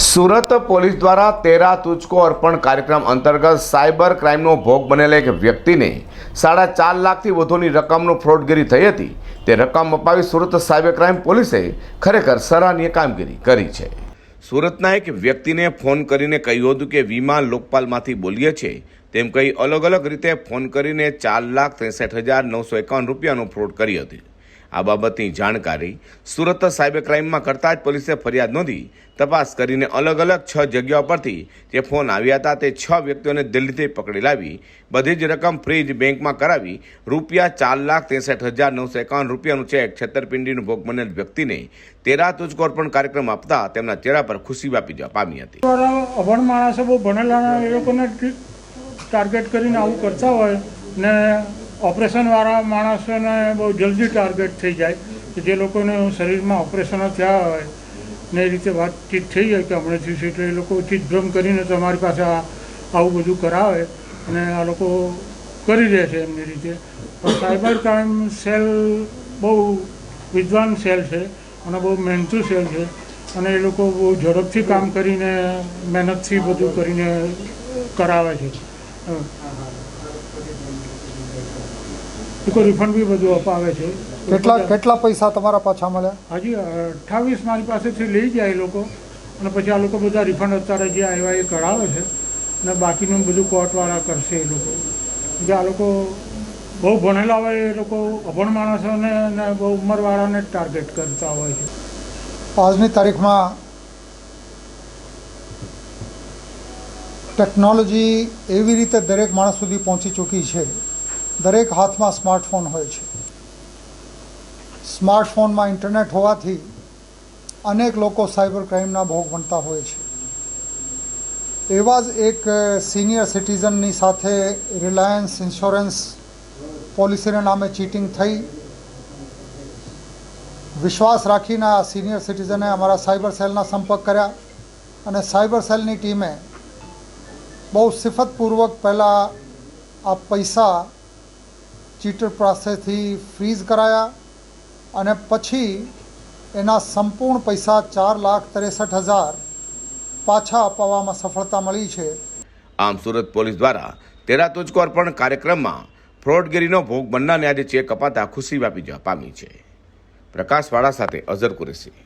Surat police દ્વારા તેરા તુચકો અર્પણ કાર્યક્રમ અંતર્ગત સાયબર ક્રાઇમનો ભોગ બનેલા એક વ્યક્તિને સાડા ચાર લાખથી વધુની રકમનો ફ્રોડગીરી થઈ હતી. તે રકમ અપાવી સુરત સાયબર ક્રાઇમ પોલીસે ખરેખર સરાહનીય કામગીરી કરી છે. સુરતના એક વ્યક્તિને ફોન કરીને કહ્યું હતું કે વીમા લોકપાલમાંથી બોલીએ છીએ. તેમ કહી અલગ અલગ રીતે ફોન કરીને ચાર લાખ ત્રેસઠ હજાર નવસો એકાવન રૂપિયાનો ફ્રોડ કરી હતી. આ બાબતની જાણકારી સુરત સાયબર ક્રાઇમમાં કરતા જ પોલીસે ફરિયાદ નોંધી તપાસ કરીને અલગ અલગ છ જગ્યાઓ પરથી જે ફોન આવ્યા હતા તે છ વ્યક્તિઓને દિલ્હીથી પકડી લાવી, બધી જ રકમ ફ્રીજ બેંકમાં કરાવી, રૂપિયા ચાર લાખ ત્રેસઠ હજાર નવસો એકાવન રૂપિયાનું ચેક, છેતરપિંડીનું ભોગ બનેલ વ્યક્તિને તેરા તુજકો અર્પણ કાર્યક્રમ આપતા તેમના ચહેરા પર ખુશી વ્યાપી જવા પામી હતી. અભણ માણસો બહુ ભણેલા એ લોકોને ટાર્ગેટ કરીને આવું કરતા હોય ને ઓપરેશનવાળા માણસોને બહુ જલ્દી ટાર્ગેટ થઈ જાય કે જે લોકોને શરીરમાં ઓપરેશનો થયા હોય ને એ રીતે વાતચીત થઈ જાય કે હમણાં થયું એટલે એ લોકો ચિતભ્રમ કરીને તમારી પાસે આ આવું બધું કરાવે અને આ લોકો કરી દે છે એમની રીતે. પણ સાયબર ક્રાઇમ સેલ બહુ વિદ્વાન સેલ છે અને બહુ મહેનતુ સેલ છે અને એ લોકો બહુ ઝડપથી કામ કરીને, મહેનતથી બધું કરીને કરાવે છે. લોકો રિફંડ બી બધું અપાવે છે. કેટલા કેટલા પૈસા તમારા પાછા મળ્યા? હજી અઠ્ઠાવીસ મારી પાસેથી લઈ જાય એ લોકો. અને પછી આ લોકો બધા રિફંડ અત્યારે જે આવ્યા એ કરાવે છે. અને બાકીનું બધું કોર્ટવાળા કરશે એ લોકો. જે આ લોકો બહુ ભણેલા હોય એ લોકો અભણ માણસોને અને બહુ ઉંમરવાળાને ટાર્ગેટ કરતા હોય છે. આજની તારીખમાં ટેકનોલોજી એવી રીતે દરેક માણસ સુધી પહોંચી ચૂકી છે. દરેક હાથમાં સ્માર્ટફોન હોય છે. સ્માર્ટફોનમાં ઇન્ટરનેટ હોવાથી અનેક લોકો સાયબર ક્રાઇમના ભોગ બનતા હોય છે. એવા જ એક સિનિયર સિટીઝનની સાથે રિલાયન્સ ઇન્સ્યોરન્સ પોલિસીના નામે ચીટિંગ થઈ. વિશ્વાસ રાખીને આ સિનિયર સિટીઝને અમારા સાયબર સેલના સંપર્ક કર્યા અને સાયબર સેલની ટીમે બહુ સિફતપૂર્વક પહેલાં આ પૈસા ચીટર પાસેથી ફ્રીઝ કરાયા અને પછી એના સંપૂર્ણ પૈસા ચાર લાખ ત્રેસઠ હજાર પાછા અપાવવામાં સફળતા મળી છે. આમ સુરત પોલીસ દ્વારા તેરા તુજકો અર્પણ કાર્યક્રમમાં ફ્રોડગીરીનો ભોગ બનનારને આજે ચેક અપાતા ખુશી વ્યાપી જવા પામી છે. પ્રકાશવાળા સાથે અઝર કુરેશી.